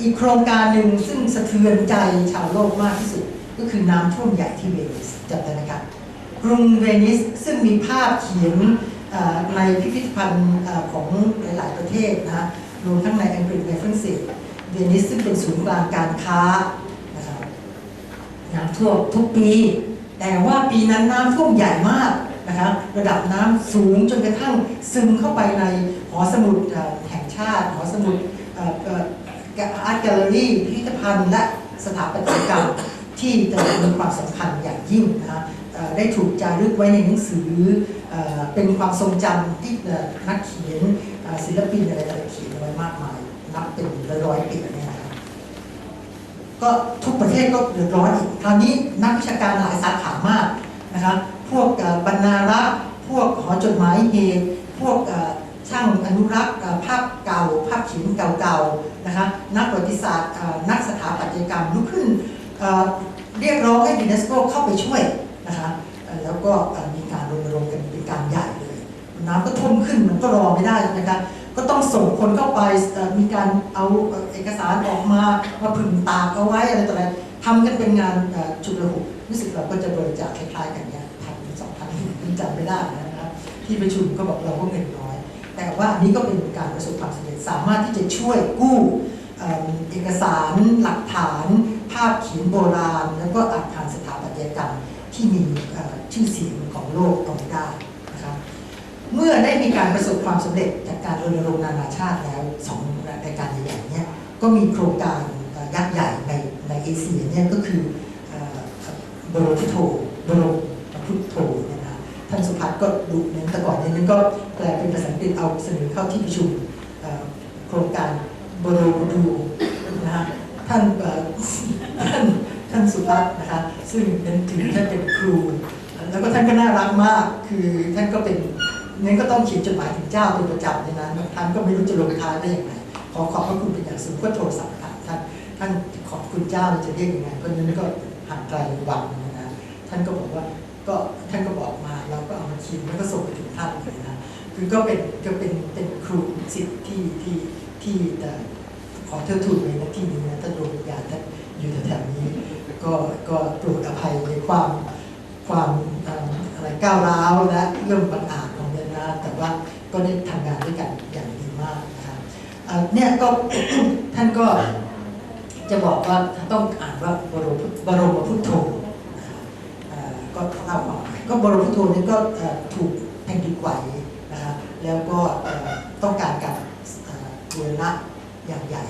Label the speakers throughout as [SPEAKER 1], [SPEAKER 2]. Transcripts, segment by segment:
[SPEAKER 1] อีกโครงการหนึ่งซึ่งสะเทือนใจชาวโลกมากที่สุด ก็คือน้ำท่วมใหญ่ที่เวนิสจำได้ไหมครับกรุงเวนิสซึ่งมีภาพเขียนในพิพิธภัณฑ์ของหลาย ๆ ประเทศนะฮะรวมทั้งในอังกฤษในฝรั่งเศสเวนิสซึ่งเป็นศูนย์กลางการค้านะครับน้ำท่วมทุกปี แต่ว่าปีนั้นน้ำท่วมใหญ่มากนะครับระดับน้ำสูงจนกระทั่งซึมเข้าไปในหอสมุดแห่งชาติหอสมุด อาร์ตแกลเลอรี่พิพิธภัณฑ์ และสถาปัตยกรรมที่จะมีความสำคัญอย่างยิ่งนะฮะได้ถูกจารึกไว้ในหนังสือเอ่อเป็นความทรงจำที่นักเขียนศิลปินอะไรต่างๆเขียนไว้มากมาย นับเป็นร้อยๆปีเนี่ยนะครับก็ทุกประเทศก็เดือดร้อนอีกคราวนี้นักวิชาการหลายสาขามากนะครับพวกบรรณารักษ์พวกหอจดหมายเหตุพวก เอ่อช่างอนุรักษ์ภาพเก่า ภาพเขียนเก่าๆนะคะนักประวัติศาสตร์นักสถาปัตยกรรมลุกขึ้นเเรียกร้องให้ยูเนสโกเข้าไปช่วยนะคะแล้วก็มีการรณรงค์กันเป็นการใหญ่เลยน้ำก็ท่วมขึ้นมันก็รอไม่ได้นะคะก็ต้องส่งคนเข้าไปมีการเอาเอกสารออกมามาผึ่งตากเอาไว้อะไรต่ออะไรทำกันเป็นงานเอ่อฉุกระหุกรู้สึกเราก็จะบริจาคคล้ายๆกันเนี่ยพันสองพันจำไม่ได้นะครับที่ประชุมก็บอกเราก็เงินน้อย แต่ว่าอันนี้ก็เป็นการประสบความสำเร็จสามารถที่จะช่วยกู้เอกสารหลักฐาน ภาพเขียนโบราณ แล้วก็อาคารสถาปัตยกรรมที่มีชื่อเสียงของโลกเอาได้นะครับเมื่อได้มีการประสบความสำเร็จจากการรณรงค์นานาชาติแล้วสองรายการใหญ่ๆเนี่ยก็มีโครงการยักษ์ใหญ่ในในเอเชียเนี่ยก็คือบรมพุทโธบรมพุทโธ ท่านสุภัทรก็ดูเนี่ยแต่ก่อนเนี่ยนั้นก็แปลเป็นภาษาอังกฤษเอาเสนอเข้าที่ประชุมโครงการบรมพุทโธนะฮะท่านท่านท่านสุภัทรนะคะซึ่งเป็นถือท่านเป็นครู แล้วก็ท่านก็น่ารักมากคือท่านก็เป็นนั้นก็ต้องเขียนจดหมายถึงเจ้าเป็นประจำในนั้นท่านก็ไม่รู้จะลงท้ายได้ยังไงขอขอบพระคุณเป็นอย่างสูงก็โทรศัพท์ถามท่านท่านขอบคุณเจ้าจะเรียกยังไงเพราะฉะนั้นก็ห่างไกลวังนะท่านก็บอกว่า ก็ท่านก็บอกมาเราก็เอามาเขียนแล้วก็ส่งไปถึงท่านเลยนะคือก็เป็นก็เป็นเป็นครูสิทธิ์ที่ที่ที่จะขอเทิดทูนในหน้าที่นี้นะท่านดวงวิญญาณท่านอยู่แถวๆนี้ก็ก็โปรดอภัยในความความอะไรก้าวร้าวและเรื่องบังอาจของเดนนาแต่ว่าก็ได้ทำงานด้วยกันอย่างดีมากนะครับเนี่ยก็ท่านก็จะบอกว่าต้องอ่านว่าบรมบรมพุทโธ ก็เล่าความหมาก็บรมพุทโธนี่ก็ถูกแผ่นดินไหวนะครับแล้วก็ต้องการการบูรณะอย่างใหญ่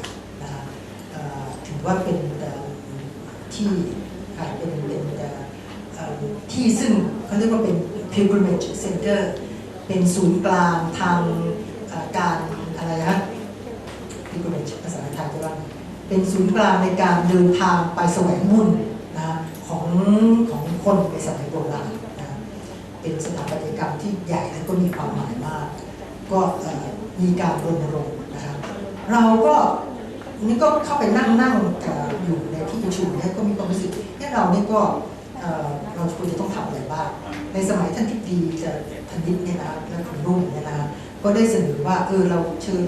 [SPEAKER 1] นะครับเอ่อถือว่าเป็นที่เป็นเป็นที่ซึ่งเขาเรียกว่าเป็น pilgrimage center เป็นศูนย์กลางทางการอะไรนะ pilgrimage ภาษาไทยจะว่าเป็นศูนย์กลางในการเดินทางไปแสวงบุญนะของของ คนในสมัยโบราณนะเป็นสถาปัตยกรรมที่ใหญ่และก็มีความหมายมาก ก็มีการรณรงค์นะครับเราก็นี่ก็เข้าไปนั่งนั่งอยู่ในที่ประชุมเนี่ยก็มีความรู้สึกเนี่เราเนี่ยก็เราควรจะต้องทำอะไรบ้าง ในสมัยท่านทิพดีจะธนิตเนี่ยนะและคุณรุ่งเนี่ยนะก็ได้เสนอว่าเออเราเชิญ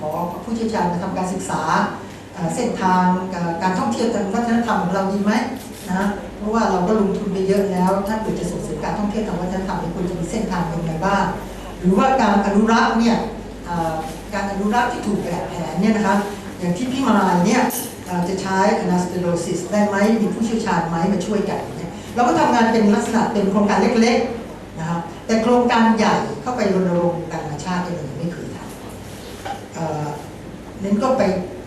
[SPEAKER 1] ขอผู้เชี่ยวชาญมาทำการศึกษาเส้นทางการท่องเที่ยวทางวัฒนธรรมของเราดีไหมนะ เพราะว่าเราก็ลงทุนไปเยอะแล้ว ถ้าเกิดจะส่งเสริมการท่องเที่ยวทางวัฒนธรรมเนี่ยควรจะมีเส้นทางยังไงบ้างหรือว่าการอนุรักษ์เนี่ยการอนุรักษ์ที่ถูกแบบแผนเนี่ยนะคะอย่างที่พี่มายเนี่ยจะใช้ anastomosis ได้ไหมมีผู้เชี่ยวชาญไหมมาช่วยกันเนี่ยเราก็ทำงานเป็นลักษณะเป็นโครงการเล็กๆนะครับแต่โครงการใหญ่เข้าไปรณรงค์นานาชาติเนี่ยยังไม่เคยทำเน้นก็ไป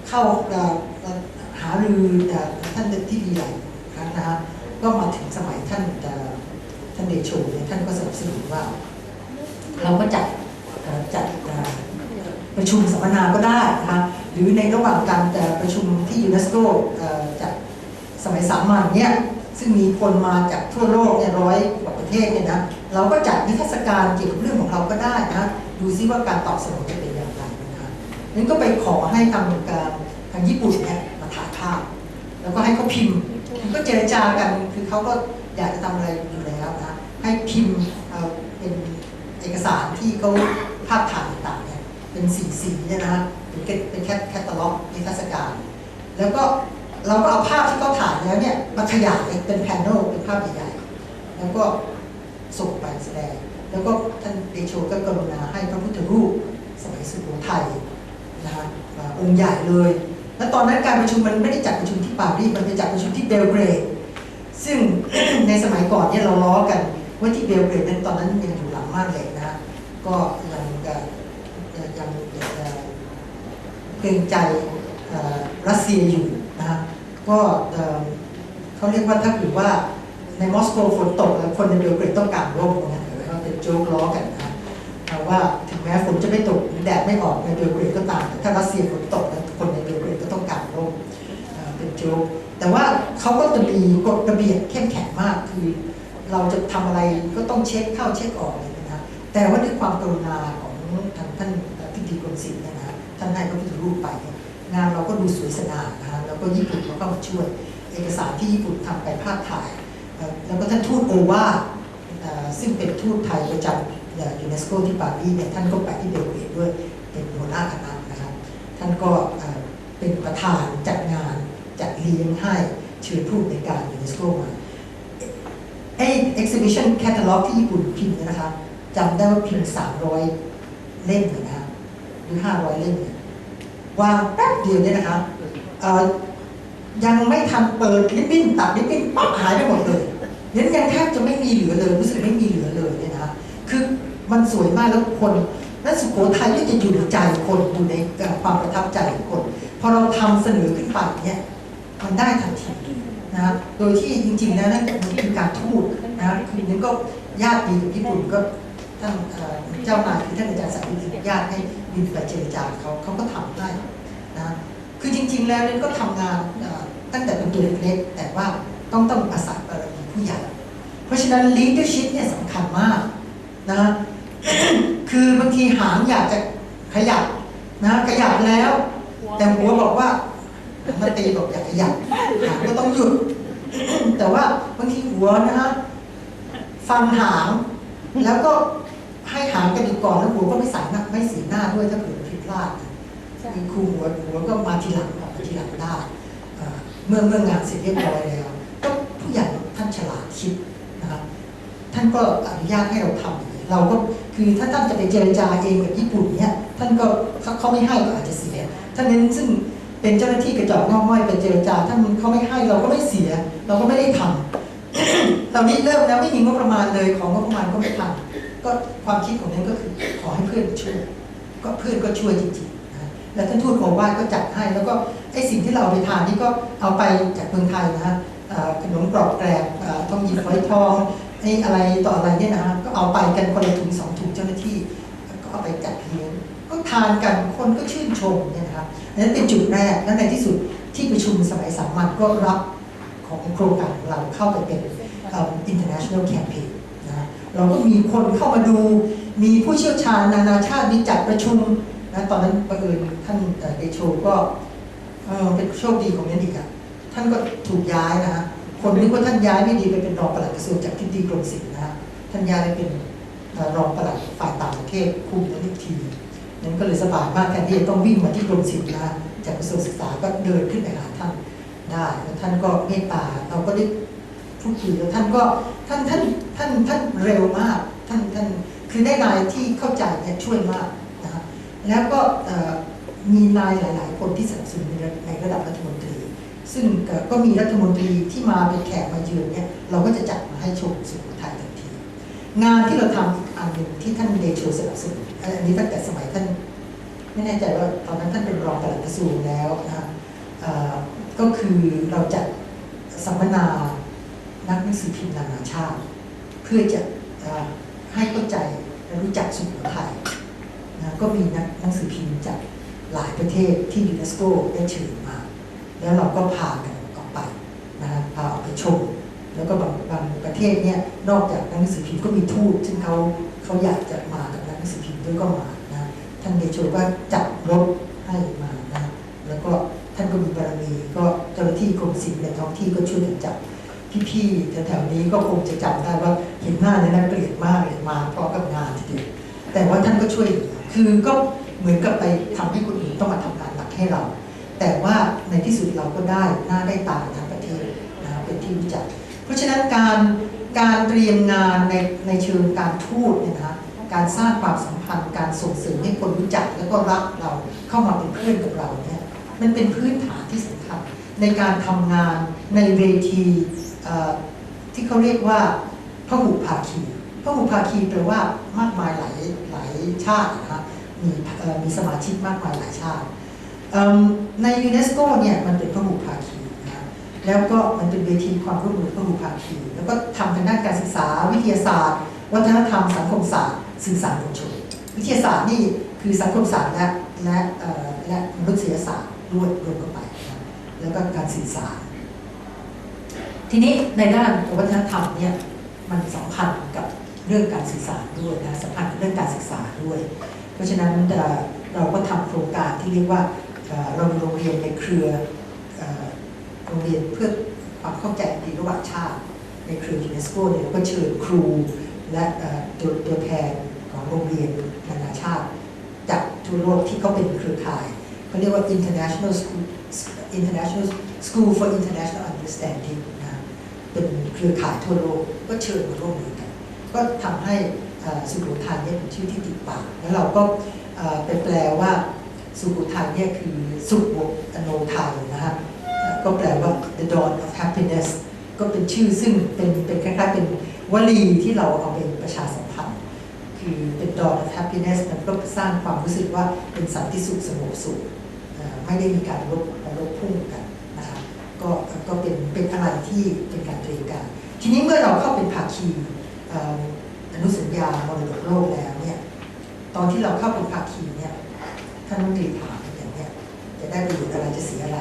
[SPEAKER 1] เข้าเอ่อเอ่อหารือเอ่อท่านที่ดีหลายครั้งนะฮะ ก็มาถึงสมัยท่านเอ่อท่านเดโชเนี่ยท่านก็สนับสนุนว่า เราก็จัดจัดประชุมสัมมนาก็ได้นะคะหรือในระหว่างการประชุมที่ยูเนสโกจัดสมัยสามัญเนี่ยซึ่งมีคนมาจากทั่วโลกเนี่ยร้อยกว่าประเทศเนี่ยนะเราก็จัดนิทรรศการเกี่ยวกับเรื่องของเราก็ได้นะดูซิว่าการตอบสนองจะเป็นอย่างไรนะคะนั้นก็ไปขอให้ทางการทางญี่ปุ่นเนี่ยมาถ่ายภาพแล้วก็ให้เขาพิมพ์ ก็เจรจากันคือเขาก็อยากจะทำอะไรอยู่แล้วนะให้พิมพ์เป็นเอกสารที่เขาภาพถ่ายต่างๆเนี่ยเป็นสีสีๆเนี่ยนะฮะเป็นแค่เป็นแค่แคตตาล็อกนิทรรศการ แล้วก็เราก็เอาภาพที่เขาถ่ายแล้วเนี่ยมาขยายเป็นแพนโนเป็นภาพใหญ่ๆแล้วก็ส่งไปแสดง แล้วก็ท่านเดโชก็กรุณาให้พระพุทธรูปสมัยสุโขทัยนะฮะองค์ใหญ่เลย แล้วตอนนั้นการประชุมมันไม่ได้จัดประชุมที่ปารีสมันไปจัดประชุมที่เบลเกรด ซึ่งในสมัยก่อนเนี่ยเราล้อกันว่าที่เบลเกรดนั้นตอนนั้นยังอยู่หลังมานเล็กนะก็ยังเอ่อเอ่อยังเกรงใจรัสเซียอยู่นะก็เขาเรียกว่าถ้าเกิดว่าในมอสโกฝนตกแล้วคนในเบลเกรดต้องกางร่มนะเขาเป็นโจ๊กล้อกันนะเอาว่าถึงแม้ฝนจะไม่ตกแดดไม่ออกในเบลเกรดก็ตามแต่ถ้ารัสเซียฝนตกแล้วคนใน กเป็นโจ๊กแต่ว่าเขาก็จะมีกฎระเบียบเข้มแข็งมากคือ เราจะทำอะไรก็ต้องเช็คเข้าเช็คออกเลยนะแต่ว่าด้วยความกรุณาของทางท่านพิธีกรมศิลป์เนี่ยนะท่านให้พระพุทธรูปไป งานเราก็ดูสวยสง่านะฮะแล้วก็ญี่ปุ่นเขาก็มาช่วย เอกสารที่ญี่ปุ่นทำไปภาพถ่าย แล้วก็ท่านทูตโอวาซึ่งเป็นทูตไทยประจำยูเนสโกที่ปารีสเนี่ยท่านก็ไปที่เบลเกรดด้วยเป็นหัวหน้าคณะนะครับท่านก็ เป็นประธานจัดงานจัดเลี้ยงให้เชิญผู้ในการยูเนสโกมาไอ้ exhibition catalog ที่ญี่ปุ่นพิมพ์เนี่ยนะคะจำได้ว่าพิมพ์ 300 เล่มนะคะหรือ 500 เล่มเนี่ยวางแป๊บเดียวเนี่ยนะคะยังไม่ทันเปิดลิปบิ้นตัดลิปบิ้นปั๊บหายไปหมดเลยนั้นยังแทบจะไม่มีเหลือเลยรู้สึกไม่มีเหลือเลยเนี่ยนะคะคือมันสวยมากแล้วคนและสุโขทัยก็จะอยู่ในใจคนอยู่ในความประทับใจของคน พอเราทำเสนอขึ้นไปเนี่ยมันได้ทันทีนะโดยที่จริงๆแล้วนั่นมันคือการทูตนะคือนั้นก็ญาติดีกับญี่ปุ่นก็ท่านเจ้านายคือท่านอาจารย์สายวิทย์ญาติให้บินไปเจรจาเขาเขาก็ทำให้นะคือจริง ๆ แล้วนั่นก็ทำงานตั้งแต่เป็นตัวเล็กๆแต่ว่าต้องต้องอาศัยบารมีผู้ใหญ่ เพราะฉะนั้น leadership เนี่ยสำคัญมากนะคือบางทีหางอยากจะขยับนะขยับแล้ว แต่หัวบอกว่ามาตีบอกอยากขยับหางก็ต้องหยุด แต่ว่าบางทีหัวนะฮะฟังหาง แล้วก็ให้หางกระดิกก่อนแล้วหัวก็ไม่ใส่หน้าไม่สีหน้าด้วยถ้าเกิดผิดพลาดคือครูหัวหัวก็มาทีหลังออกมาทีหลังได้เอ่อเมื่อเมื่องานเสร็จเรียบร้อยแล้วก็ผู้ใหญ่ท่านฉลาดคิดนะครับท่านก็อนุญาตให้เราทำอย่างนี้เราก็คือถ้าท่านจะไปเจรจาเองกับญี่ปุ่นเนี่ยท่านก็เขาเขาไม่ให้ก็อาจจะเสีย ท่านนั้นซึ่งเป็นเจ้าหน้าที่กระจอกงอกง่อยไปเจรจาท่านเขาไม่ให้เราก็ไม่เสีย เราก็ไม่ได้ทำเรานี่เริ่มแล้วไม่มีงบประมาณเลยของงบประมาณก็ไม่ทำก็ความคิดของนั้นก็คือขอให้เพื่อนช่วยก็เพื่อนก็ช่วยจริงๆนะแล้วท่านทูตโอวาทก็จัดให้ แล้วก็ไอ้สิ่งที่เราไปทานนี่ก็เอาไปจากเมืองไทยนะฮะขนมกรอบแกรบเอ่อทองหยิบฝอยทองไอ้อะไรต่ออะไรเนี่ยนะฮะก็เอาไปกันคนละถุงสองถุงเจ้าหน้าที่ก็เอาไปจัดเลี้ยงก็ทานกันคนก็ชื่นชมเนี่ย นั้นเป็นจุดแรก แล้วในที่สุดที่ประชุมสมัยสามัญก็รับของโครงการของเราเข้าไปเป็นอ่อ international campaign นะเราก็มีคนเข้ามาดู มีผู้เชี่ยวชาญนานาชาติมีจัดประชุมนะตอนนั้นประเอิญท่านเอ่อเดโชก็เออเป็นโชคดีของนันอีกอะท่านก็ถูกย้ายนะฮะคนนึกว่าท่านย้ายไม่ดีไปเป็นรองปลัดกระทรวงจากทิดีกรมศิลป์นะฮะท่านย้ายไปเป็นรองปลัดฝ่ายต่างประเทศคุมนั้นอีกที นั้นก็เลยสบายมากแทนที่จะต้องวิ่งมาที่กรมศิลป์นะจากกระทรวงศึกษาก็เดินขึ้นไปหาท่านได้แล้วท่านก็เมตตาเราก็ได้พูดคุยแล้วท่านก็ท่านท่านท่านท่านเร็วมากท่านท่านคือได้นายที่เข้าใจเนี่ยช่วยมากนะครแล้วก็มีนายหลาย ๆ คนที่สนับสนุนในระในระดับรัฐมนตรี ซึ่งก็มีรัฐมนตรีที่มาเป็นแขกมาเยือนเนี่ยเราก็จะจัดมาให้ชมสุโขทัยทันที งานที่เราทำอันหนึ่งที่ท่านเดโชสนับสนุนอันนี้ตั้งแต่สมัยท่านไม่แน่ใจว่าตอนนั้นท่านเป็นรองปลัดกระทรวงแล้วนะก็คือเราจัดสัมมนานักหนังสือพิมพ์นานาชาติ เพื่อจะอ่อให้เข้าใจและรู้จักสุโขทัยนะก็มีนักหนังสือพิมพ์จากหลายประเทศที่ยูเนสโกได้เชิญมา แล้วเราก็พากันออกไปนะฮะพาออกไปชม แล้วก็บางบางประเทศเนี่ยนอกจากนักหนังสือพิมพ์ก็มีทูตซึ่งเขาเขาอยากจะมากับนักหนังสือพิมพ์ด้วยก็มานะท่านเดโชก็จัดรถให้มานะแล้วก็ท่านก็มีบารมีก็เจ้าหน้าที่กรมศิลป์ในท้องที่ก็ช่วยกันจัดพี่ๆแถวๆนี้ก็คงจะจำได้ว่าเห็นหน้าเนี่ยน่าเกลียดมากเลยมาเพร้อมกับงานทีเดียวแต่ว่าท่านก็ช่วยคือก็เหมือนกับไปทำให้คนอื่นต้องมาทำงานหนักให้เรา แต่ว่าในที่สุดเราก็ได้หน้าได้ตาทั้งประเทศนะเป็นที่รู้จัก เพราะฉะนั้นการการเตรียมงานในในเชิงการทูตเนี่ยนะการสร้างความสัมพันธ์ การส่งเสริมให้คนรู้จักแล้วก็รักเราเข้ามาเป็นเพื่อนกับเราเนี่ยมันเป็นพื้นฐานที่สำคัญในการทำงานในเวทีที่เขาเรียกว่าพหุภาคีพหุภาคีแปลว่ามากมายหลายหลายชาตินะคะมีมีสมาชิกมากมายหลายชาติในยูเนสโกเนี่ยมันเป็นพหุภาคี แล้วก็มันเป็นเวทีความร่วมมือพหุภาคีแล้วก็ทำทางด้านการศึกษา วิทยาศาสตร์ วัฒนธรรม สังคมศาสตร์ สื่อสารมวลชน วิทยาศาสตร์นี่คือสังคมศาสตร์และและและมนุษยศาสตร์รวมรวมเข้าไป แล้วก็การสื่อสาร ทีนี้ในด้านวัฒนธรรมเนี่ยมันสัมพันธ์กับเรื่องการสื่อสารด้วยนะสัมพันธ์กับเรื่องการศึกษาด้วย เพราะฉะนั้นเอ่อเราก็ทำโครงการที่เรียกว่าเรามีโรงเรียนในเครือ รงเรียนเพื่อความเข้าใจดีระหว่างชาติ ในเครือยูเนสโกเนี่ยเราก็เชิญครูและตัวตัวแทนของโรงเรียนนานาชาติจากทั่วโลกที่เขาเป็นเครือข่ายเขาเรียกว่า international school international school for international understanding นะเป็นเครือข่ายทั่วโลกก็เชิญมาร่วมมือกัน ก็ทำให้สุโขทัยเนี่ยเป็นชื่อที่ติดปากแล้วเราก็เอ่อไปแปลว่าสุโขทัยเนี่ยคือสุโขโนไทยนะฮะเอ่อ ก็แปลว่า the dawn of happiness ก็เป็นชื่อซึ่งเป็นเป็นคล้ายๆเป็นวลีที่เราเอาเป็นประชาสัมพันธ์ คือเป็น dawn of happiness มันก็สร้างความรู้สึกว่าเป็นสันติสุขสงบสุขไม่ได้มีการลบลบพุ่งกันนะคะก็ก็เป็นเป็นอะไรที่เป็นการเตรียมการทีนี้เมื่อเราเข้าเป็นภาคีเอ่ออนุสัญญามรดกโลกแล้วเนี่ยตอนที่เราเข้าเป็นภาคีเนี่ยท่านรัฐมนตรีถามอย่างเนี้ยจะได้ประโยชน์อะไรจะเสียอะไร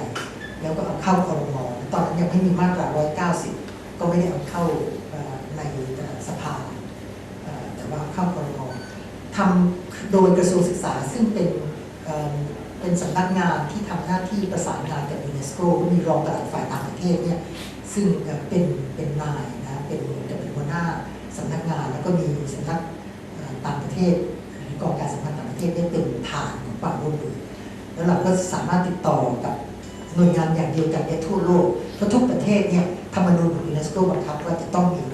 [SPEAKER 1] แล้วก็เอาเข้าคอรมอตอนนั้นยังไม่มีมาตรา 190 ก็ไม่ได้เอาเข้าในสภาแต่ว่าเข้าคอรมอทำโดยกระทรวงศึกษาซึ่งเป็นเป็นสำนักงานที่ทำหน้าที่ประสานงานกับยูเนสโกก็มีรองปลัดฝ่ายต่างประเทศเนี่ยซึ่งเป็นเป็นนายนะเป็นเป็นหัวหน้าสำนักงานแล้วก็มีสำนักต่างประเทศหรือกองการสัมพันธ์ต่างประเทศได้เป็นฐานของความร่วมมือแล้วเราก็สามารถติดต่อกับ หน่วยงานอย่างเดียวกันเนี่ยทั่วโลกเพราะทุกประเทศเนี่ยธรรมนูญของยูเนสโกบังคับว่าจะต้องมี